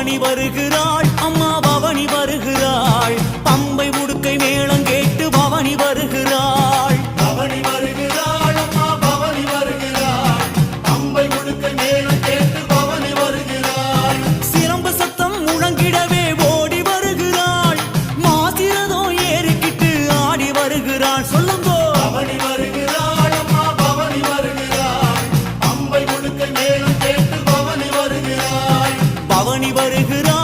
பவனி வருகிறாள். அம்மா பவனி வருகிறாள். பம்பை உடுக்கை மேளம் கேட்டு பவனி வருகிறாள். பவனி வருகிறாள். அம்மா பவனி வருகிறாள். அம்பை முழுக்க மேலும் கேட்டு பவனி வருகிறாள். சிலம்பு சத்தம் முழங்கிடவே ஓடி வருகிறாள். மாசிரதோ ஏறிக்கிட்டு ஆடி வருகிறாள். சொல்லுங்கோ அவனி வருகிறான்.